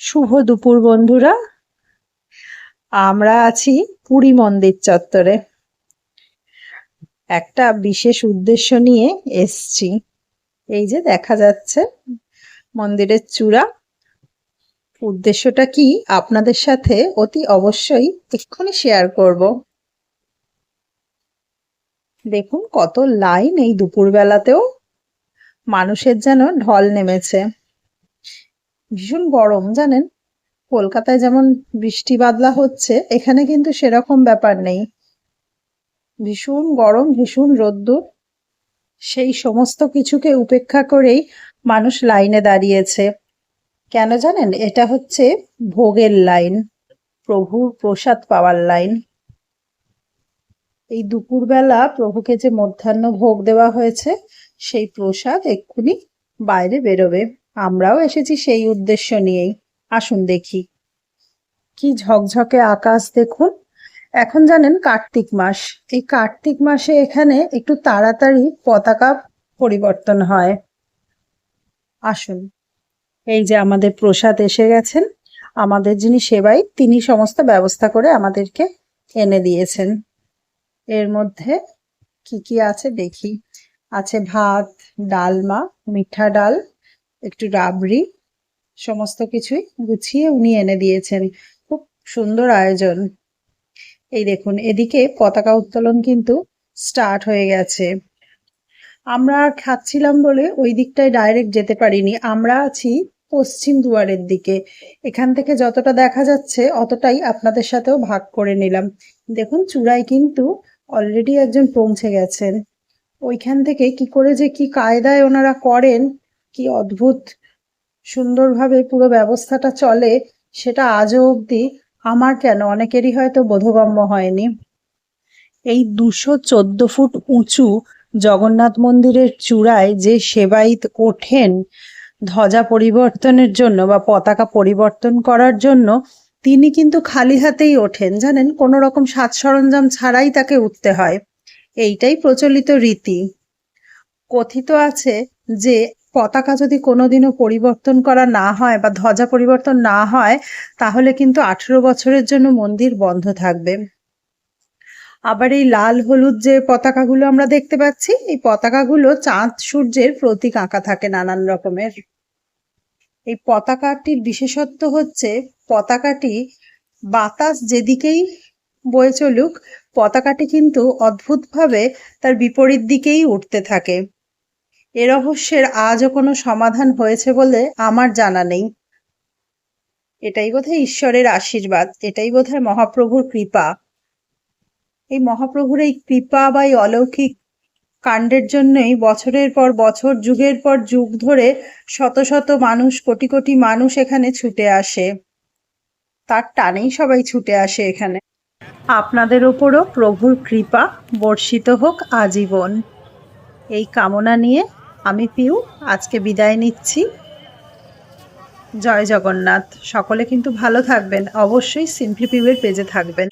শুভ দুপুর বন্ধুরা। আমরা আছি পুরী মন্দির চত্বরে। একটা বিশেষ উদ্দেশ্য নিয়ে এসছি। এই যে দেখা যাচ্ছে মন্দিরের চূড়া। উদ্দেশ্যটা কি? আপনাদের সাথে অতি অবশ্যই এক্ষুনি শেয়ার করব। দেখুন কত লাইন এই দুপুরবেলাতেও মানুষের যেন ঢল নেমেছে। ভীষণ গরম, জানেন? কলকাতায় যেমন বৃষ্টি বাদলা হচ্ছে, এখানে কিন্তু সেরকম ব্যাপার নেই। ভীষণ গরম, ভীষণ রোদ্দুর, সেই সমস্ত কিছুকে উপেক্ষা করেই মানুষ লাইনে দাঁড়িয়েছে। কেন জানেন? এটা হচ্ছে ভোগের লাইন, প্রভুর প্রসাদ পাওয়ার লাইন। এই দুপুরবেলা প্রভুকে যে মধ্যাহ্ন ভোগ দেওয়া হয়েছে, সেই প্রসাদ এক্ষুনি বাইরে বেরোবে। আমরাও এসেছি সেই উদ্দেশ্য নিয়েই। আসুন দেখি। কি ঝকঝকে আকাশ দেখুন। এখন জানেন কার্তিক মাস। এই কার্তিক মাসে এখানে একটু তাড়াতাড়ি পতাকা পরিবর্তন হয়। আসুন। এই যে আমাদের প্রসাদ এসে গেছেন। আমাদের যিনি সেবাই, তিনি সমস্ত ব্যবস্থা করে আমাদেরকে এনে দিয়েছেন। এর মধ্যে কি কি আছে দেখি। আছে ভাত, ডালমা, মিঠা ডাল একটু রাবড়ি, সমস্ত কিছুই গুছিয়ে উনি এনে দিয়েছেন। খুব সুন্দর আয়োজন। এই দেখুন, এদিকে পতাকা উত্তোলন কিন্তু স্টার্ট হয়ে গেছে। আমরা খাচ্ছিলাম বলে ওই দিকটায় ডাইরেক্ট যেতে পারিনি। আমরা আছি পশ্চিম দুয়ারের দিকে। এখান থেকে যতটা দেখা যাচ্ছে, অতটাই আপনাদের সাথেও ভাগ করে নিলাম। দেখুন, চূড়ায় কিন্তু অলরেডি একজন পৌঁছে গেছেন। ওইখান থেকে কি করে যে কি কায়দায় ওনারা করেন কি অদ্ভুত সুন্দরভাবে পুরো ব্যবস্থাটা চলে সেটা আজও অবধি আমার কেন? অনেকেরই হয়তো বোধগম্য হয়নি। এই দুশো চোদ্দ ফুট উঁচু জগন্নাথ মন্দিরের চূড়ায় যে সেবাইত ওঠেন ধ্বজা পরিবর্তনের জন্য বা পতাকা পরিবর্তন করার জন্য, তিনি কিন্তু খালি হাতেই ওঠেন। জানেন, কোনো রকম সাজ সরঞ্জাম ছাড়াই তাকে উঠতে হয়। এইটাই প্রচলিত রীতি। কথিত আছে যে পতাকা যদি কোনোদিনও পরিবর্তন করা না হয় বা ধ্বজা পরিবর্তন না হয়, তাহলে কিন্তু আঠেরো বছরের জন্য মন্দির বন্ধ থাকবে। আবার এই লাল হলুদ যে পতাকাগুলো আমরা দেখতে পাচ্ছি, এই পতাকাগুলো চাঁদ সূর্যের প্রতীক আঁকা থাকে নানান রকমের। এই পতাকাটির বিশেষত্ব হচ্ছে পতাকাটি বাতাস যেদিকেই বয়ে চলুক, পতাকাটি কিন্তু অদ্ভুতভাবে তার বিপরীত দিকেই উঠতে থাকে। এ রহস্যের আজও কোনো সমাধান হয়েছে বলে আমার জানা নেই। এটাই বোধহয় ঈশ্বরের আশীর্বাদ, এটাই বোধহয় মহাপ্রভুর কৃপা। এই মহাপ্রভুর এই কৃপা বা এই অলৌকিক কাণ্ডের জন্যই বছরের পর বছর, যুগের পর যুগ ধরে শত শত মানুষ, কোটি কোটি মানুষ এখানে ছুটে আসে। তার টানেই সবাই ছুটে আসে এখানে। আপনাদের ওপরও প্রভুর কৃপা বর্ষিত হোক, আজীবন। এই কামনা নিয়ে আমি পিউ, আজকে বিদায় নিচ্ছি। জয় জগন্নাথ। সকলে কিন্তু ভালো থাকবেন। অবশ্যই সিম্পলি পিউয়ের পেজে থাকবেন।